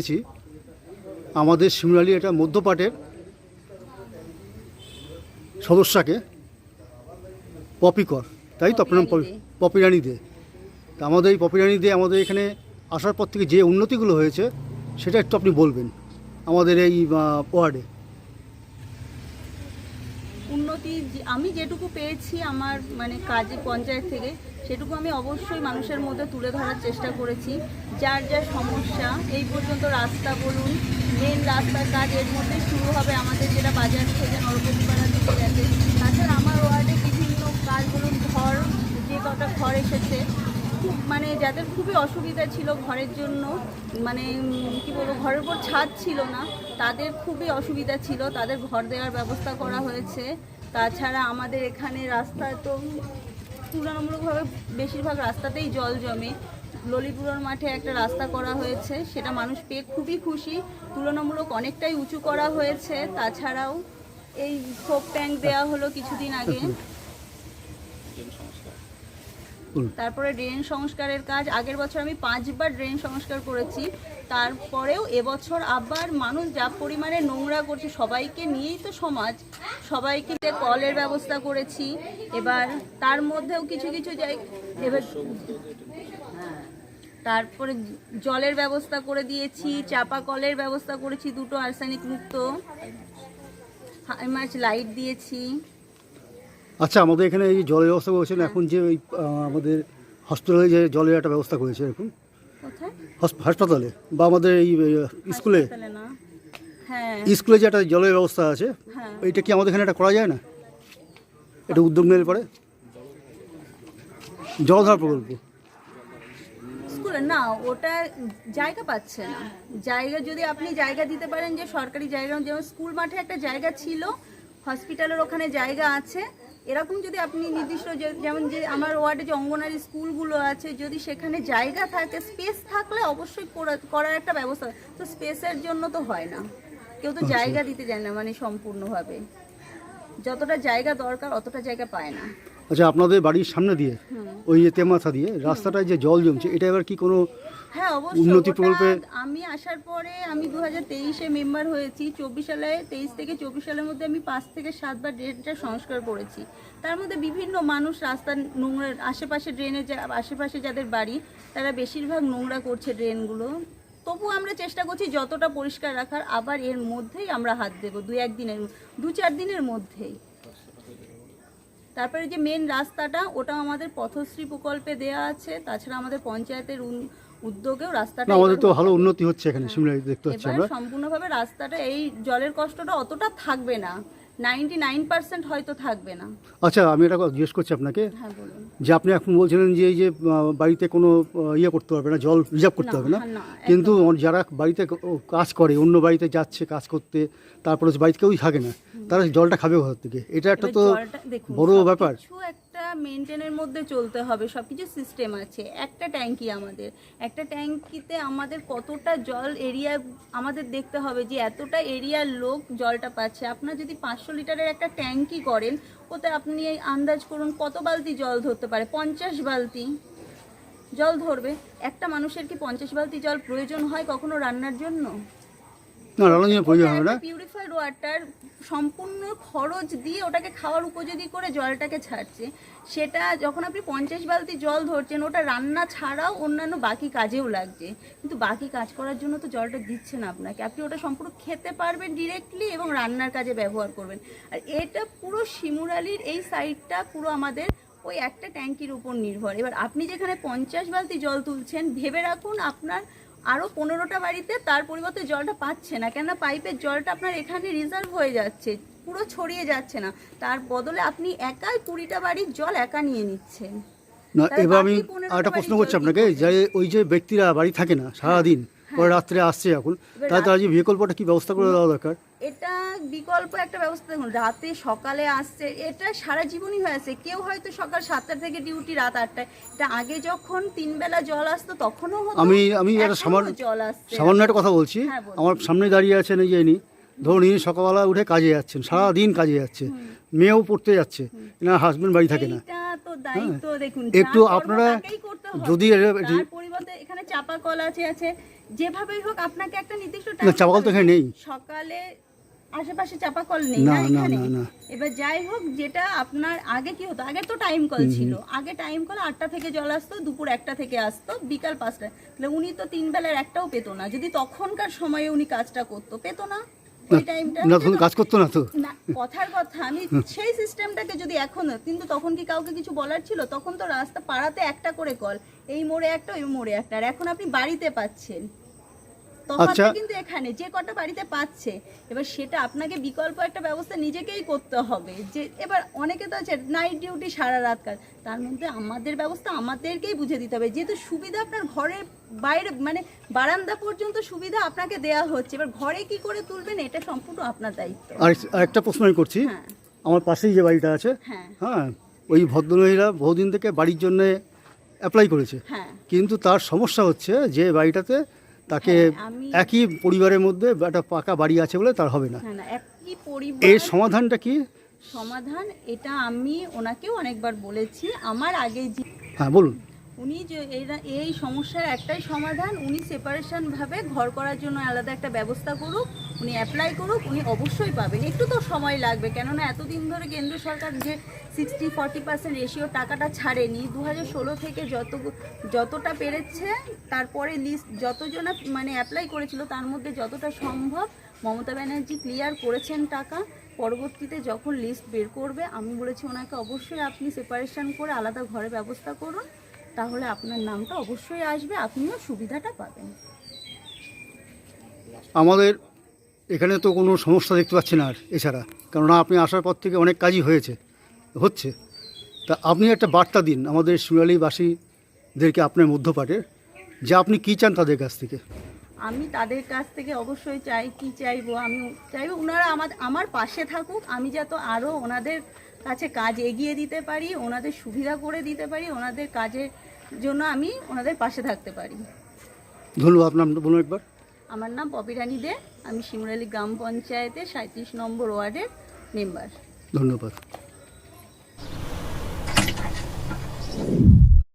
পেয়েছি আমাদের শিমলালি এটা মধ্যপাটের সদস্যাকে পপিকর তাই তো আপনার নাম পপি রানী দে। তা আমাদের এই পপি রানী দে আমাদের এখানে আসার পর থেকে যে উন্নতিগুলো হয়েছে সেটা একটু আপনি বলবেন। আমাদের এই ওয়ার্ডে। যে- আমি যেটুকু পেয়েছি আমার মানে কাজে পঞ্চায়েত থেকে, সেটুকু আমি অবশ্যই মানুষের মধ্যে তুলে ধরার চেষ্টা করেছি। যার যা সমস্যা, এই পর্যন্ত রাস্তা বলুন মেন রাস্তার কাজ এর মধ্যে শুরু হবে আমাদের যেটা বাজার থেকে নরপতিপাড়া দিকে গেছে। তাছাড়া আমার ওয়ার্ডে বিভিন্ন কাজ বলুন, ঘর, যে কটা ঘর এসেছে, খুব মানে যাদের খুবই অসুবিধা ছিল ঘরের জন্য মানে কি বলব, ঘরের উপর ছাদ ছিল না, তাদের খুবই অসুবিধা ছিল, তাদের ঘর দেওয়ার ব্যবস্থা করা হয়েছে। তাছাড়া আমাদের এখানে রাস্তা তো তুলনামূলকভাবে বেশিরভাগ রাস্তাতেই জল জমে। ললিপুরের মাঠে একটা রাস্তা করা হয়েছে, সেটা মানুষ পেয়ে খুবই খুশি। তুলনামূলক অনেকটাই উঁচু করা হয়েছে। তাছাড়াও এই সোপ ট্যাঙ্ক দেওয়া হলো কিছুদিন আগে। তারপরে ড্রেন সংস্কারের কাজ, আগের বছর আমি পাঁচবার ড্রেন সংস্কার করেছি, তারপরেও এবছর আবার মানুষ যা পরিমাণে নোংরা করছে, সবাইকে নিয়েই তো সমাজ, সবাইকে কলের ব্যবস্থা করেছি, এবার তার মধ্যেও কিছু কিছু জায়গা এবার তারপরে জলের ব্যবস্থা করে দিয়েছি, চাপা কলের ব্যবস্থা করেছি, দুটো আর্সেনিক মুক্ত মাছ লাইট দিয়েছি আচ্ছা আমাদের এখানে এই জলের ব্যবস্থা করেছেন এখন যে ওই আমাদের হসপিটালে যে জলের একটা ব্যবস্থা করেছে এরকম হাসপাতালে বা আমাদের এই স্কুলে? হ্যাঁ। স্কুলে যে একটা জলের ব্যবস্থা আছে হ্যাঁ। এইটা কি আমাদের এখানে এটা করা যায় না? এটা উদ্যোগ নিলে পরে? জলধার প্রকল্প। না ওটা জায়গা পাচ্ছে না। জায়গা যদি আপনি জায়গা দিতে পারেন যে সরকারি জায়গা যেমন স্কুল মাঠে একটা জায়গা ছিল হসপিটালের ওখানে জায়গা আছে এরকম যদি আপনি নির্দিষ্ট যেমন যে আমার ওয়ার্ডে যে অঙ্গনারী স্কুলগুলো আছে যদি সেখানে জায়গা থাকে স্পেস থাকলে অবশ্যই করা- করার একটা ব্যবস্থা। তো স্পেসের জন্য তো হয় না। কেউ তো জায়গা দিতে যায় না মানে সম্পূর্ণভাবে। যতটা জায়গা দরকার অতটা জায়গা পায় না। আচ্ছা আপনাদের বাড়ির সামনে দিয়ে ওই যে তেমাথা দিয়ে রাস্তাটায় যে জল জমছে এটা এবার কি কোনো হ্যাঁ অবশ্যই উন্নতি প্রকল্পে- আমি আসার পরে আমি দু হাজার তেইশে মেম্বার হয়েছি চব্বিশ সালে তেইশ থেকে চব্বিশ সালের মধ্যে আমি পাঁচ থেকে সাতবার ড্রেনটা সংস্কার করেছি। তার মধ্যে বিভিন্ন মানুষ রাস্তার নোংরা আশেপাশে ড্রেনে যা আশেপাশে যাদের বাড়ি তারা বেশিরভাগ নোংরা করছে ড্রেনগুলো। তবু আমরা চেষ্টা করছি যতটা পরিষ্কার রাখার আবার এর মধ্যেই আমরা হাত দেবো দু একদিনের দু চার দিনের মধ্যেই। তারপরে যে মেন রাস্তাটা ওটা আমাদের পথশ্রী প্রকল্পে দেয়া আছে। তাছাড়া আমাদের পঞ্চায়েতের উদ্যোগেও রাস্তাটা আমাদের তো ভালো উন্নতি হচ্ছে এখানে সিমলায় দেখতে পাচ্ছি এবার আমরা। সম্পূর্ণভাবে রাস্তাটা এই জলের কষ্টটা অতটা থাকবে না। নাইনটি নাইন পার্সেন্ট হয়তো থাকবে না। আচ্ছা আমি এটা জিজ্ঞেস করছি আপনাকে। হ্যাঁ বলুন। যে আপনি এখন বলছিলেন যে এই যে বাড়িতে কোনো ইয়ে করতে পারবে না জল রিজার্ভ করতে হবে না? কিন্তু যারা বাড়িতে কাজ করে অন্য বাড়িতে যাচ্ছে কাজ করতে তারপরে বাড়িতে কেউই থাকে না। তারা জলটা খাবে ঘর থেকে? এটা একটা তো বড় ব্যাপার। মেনটেনের মধ্যে চলতে হবে সবকিছু সিস্টেম আছে। একটা ট্যাঙ্কি আমাদের একটা ট্যাঙ্কিতে আমাদের কতটা জল এরিয়া আমাদের দেখতে হবে যে এতটা এরিয়ার লোক জলটা পাচ্ছে। আপনার যদি পাঁচশো লিটারের একটা ট্যাঙ্কি করেন ওতে আপনি এই আন্দাজ করুন কত বালতি জল ধরতে পারে? পঞ্চাশ বালতি জল ধরবে। একটা মানুষের কি পঞ্চাশ বালতি জল প্রয়োজন হয় কখনো রান্নার জন্য? না রান্নার জন্য প্রয়োজন হবে না। পিউরিফাইড ওয়াটার সম্পূর্ণ খরচ দিয়ে ওটাকে খাওয়ার উপযোগী করে জলটাকে ছাড়ছে, সেটা যখন আপনি পঞ্চাশ বালতি জল ধরছেন, ওটা রান্না ছাড়াও অন্যান্য বাকি কাজেও লাগছে। কিন্তু বাকি কাজ করার জন্য তো জলটা দিচ্ছে না আপনাকে। আপনি ওটা সম্পূর্ণ খেতে পারবেন ডিরেক্টলি এবং রান্নার কাজে ব্যবহার করবেন। আর এটা পুরো শিমুরালির এই সাইডটা পুরো আমাদের ওই একটা ট্যাঙ্কির উপর নির্ভর। এবার আপনি যেখানে পঞ্চাশ বালতি জল তুলছেন, ভেবে রাখুন আপনার আরও পনেরোটা বাড়িতে তার পরিবর্তে জলটা পাচ্ছে না। কেননা পাইপের জলটা আপনার এখানে রিজার্ভ হয়ে যাচ্ছে পুরো ছড়িয়ে যাচ্ছে না। তার বদলে আপনি একাই কুড়িটা বাড়ির জল একা নিয়ে নিচ্ছেন। না এবার আমি একটা প্রশ্ন করছি আপনাকে যে ওই যে ব্যক্তিরা বাড়ি থাকে না সারাদিন পরে রাত্রে আসছে এখন এবার তাহলে তারা যে বিকল্পটা কি ব্যবস্থা করে দেওয়া দরকার? এটা বিকল্প একটা ব্যবস্থা দেখুন রাতে সকালে আসছে এটা সারা জীবনই হয়ে আছে। কেউ হয়তো সকাল সাতটা থেকে ডিউটি রাত আটটায়। এটা আগে যখন তিন বেলা জল আসতো তখনও আমি আমি একটা সামান্য জল আসছে। সামান্য একটা কথা বলছি। হ্যাঁ, আমার সামনে দাঁড়িয়ে আছেন এই যে ইনি। ধরুন ইনি সকালবেলা উঠে কাজে যাচ্ছেন সারাদিন কাজে যাচ্ছে। মেয়েও পড়তে যাচ্ছে এনার হাজবেন্ড বাড়ি থাকে না। দেখুন একটু আপনারা। যদি পরিবর্তে এখানে চাপা কল আছে আছে। যেভাবেই হোক আপনাকে একটা নির্দিষ্ট না time চাপাকল তো এখানে নেই। সকালে আশেপাশে চাপা কল নেই না, এখানে। এবার যাই হোক যেটা আপনার আগে কি হতো? আগে তো টাইম কল ছিল। আগে টাইম কল আটটা থেকে জল আসতো দুপুর একটা থেকে আসতো বিকাল পাঁচটা। তাহলে উনি তো তিন বেলার একটাও পেতো না। যদি তখনকার সময়ে উনি কাজটা করতো পেতো না না তখন কাজ করতো না তো। কথার কথা আমি সেই সিস্টেমটাকে যদি এখন কিন্তু তখন কি কাউকে কিছু বলার ছিল? তখন তো রাস্তা পাড়াতে একটা করে কল এই মোড়ে একটা ওই মোড়ে একটা। আর এখন আপনি বাড়িতে পাচ্ছেন। তফাৎটা আচ্ছা। কিন্তু এখানে যে কটা বাড়িতে পাচ্ছে এবার সেটা আপনাকে বিকল্প একটা ব্যবস্থা নিজেকেই করতে হবে। যে এবার অনেকে তো আছে নাইট ডিউটি সারা রাত কাজ তার মধ্যে আমাদের ব্যবস্থা আমাদেরকেই বুঝে দিতে হবে। যেহেতু সুবিধা আপনার ঘরের বাইরে মানে বারান্দা পর্যন্ত সুবিধা আপনাকে দেওয়া হচ্ছে এবার ঘরে কি করে তুলবেন এটা সম্পূর্ণ আপনার দায়িত্ব। আর একটা প্রশ্ন আমি করছি। হ্যাঁ। আমার পাশেই যে বাড়িটা আছে হ্যাঁ। হ্যাঁ ওই ভদ্রমহিলা বহুদিন থেকে বাড়ির জন্য অ্যাপ্লাই করেছে। হ্যাঁ। কিন্তু তার সমস্যা হচ্ছে যে বাড়িটাতে তাকে হ্যাঁ, একই পরিবারের মধ্যে একটা পাকা বাড়ি আছে বলে তার হবে না। না না একই পরিবার এর সমাধানটা কি? সমাধান এটা আমি ওনাকেও অনেকবার বলেছি। আমার আগে যে হ্যাঁ বলুন। উনি যে এরা- এই সমস্যার একটাই সমাধান উনি সেপারেশন ভাবে ঘর করার জন্য আলাদা একটা ব্যবস্থা করুক। উনি অ্যাপ্লাই করুক, উনি অবশ্যই পাবেন। একটু তো সময় লাগবে, কেননা এতদিন ধরে কেন্দ্র সরকার যে সিক্সটি ফর্টি পার্সেন্ট রেশিও টাকাটা ছাড়েনি দু ষোলো থেকে যত যতটা পেরেছে, তারপরে লিস্ট যতজনা মানে অ্যাপ্লাই করেছিল, তার মধ্যে যতটা সম্ভব মমতা ব্যানার্জি ক্লিয়ার করেছেন টাকা। পরবর্তীতে যখন লিস্ট বের করবে, আমি বলেছি ওনাকে অবশ্যই আপনি সেপারেশন করে আলাদা ঘরে ব্যবস্থা করুন, তাহলে আপনার নামটা অবশ্যই আসবে, আপনিও সুবিধাটা পাবেন। আমাদের এখানে তো কোনো সমস্যা দেখতে পাচ্ছি না আর এছাড়া। কেননা আপনি আসার পর থেকে অনেক কাজই হয়েছে হচ্ছে। তা আপনি একটা বার্তা দিন আমাদের শিরালিবাসীদেরকে আপনার মধ্যপাটের যে আপনি কী চান তাদের কাছ থেকে? আমি তাদের কাছ থেকে অবশ্যই চাই কি চাইব আমি চাইব ওনারা আমার আমার পাশে থাকুক আমি যাতে আরও ওনাদের কাছে কাজ এগিয়ে দিতে পারি ওনাদের সুবিধা করে দিতে পারি ওনাদের কাজের জন্য আমি ওনাদের পাশে থাকতে পারি। ধন্যবাদ আপনার বলুন একবার। আমার নাম পপিরানি দে আমি সিমরালি গ্রাম পঞ্চায়েতের সাঁত্রিশ নম্বর ওয়ার্ডের মেম্বার। ধন্যবাদ।